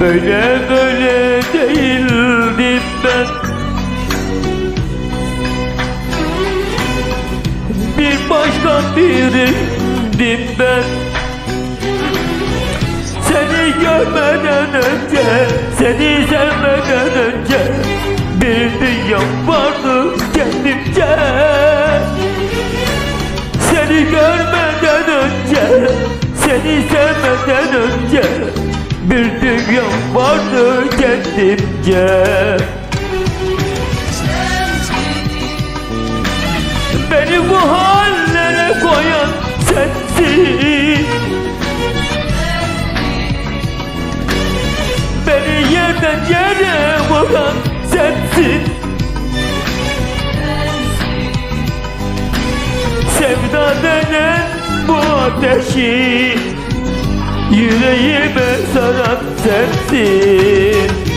Böyle böyle değildim ben. Bir başka biriydim ben. Seni görmeden önce Seni sevmeden önce Bir dünya vardı kendimce. Seni görmeden önce Seni sevmeden önce Bir dünya vardı kendimce Beni bu hallere koyan sensin. Beni yerden yere vuran sensin. Sevda denen bu ateşi Yüreğime saran sensin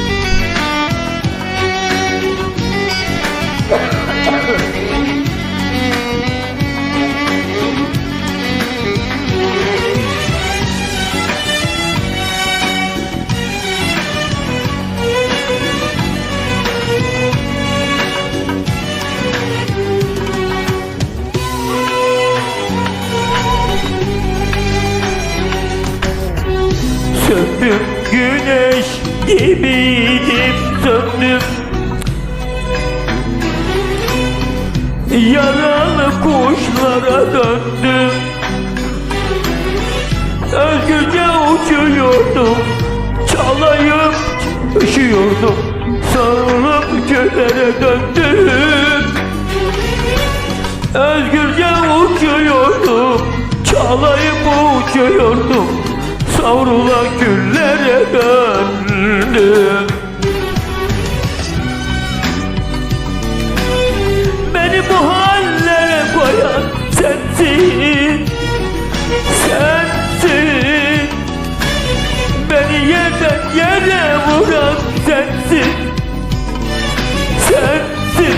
güneş gibiydim söndüm Yaralı kuşlara döndüm. Özgürce uçuyordum Çalayım üşüyordum. Sarılıp kölere döndüm. Özgürce uçuyordum Çalayıp uçuyordum. Savrula güllere sensin. Sensin.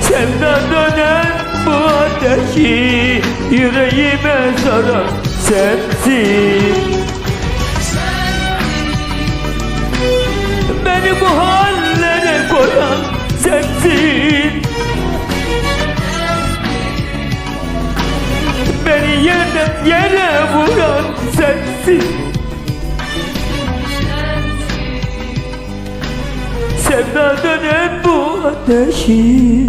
Sevda dönen bu ateşi Yüreğime saran sensin. Beni bu hallere koyan sensin. Beni yerden yere vuran sensin Sevda dönen bu ateşi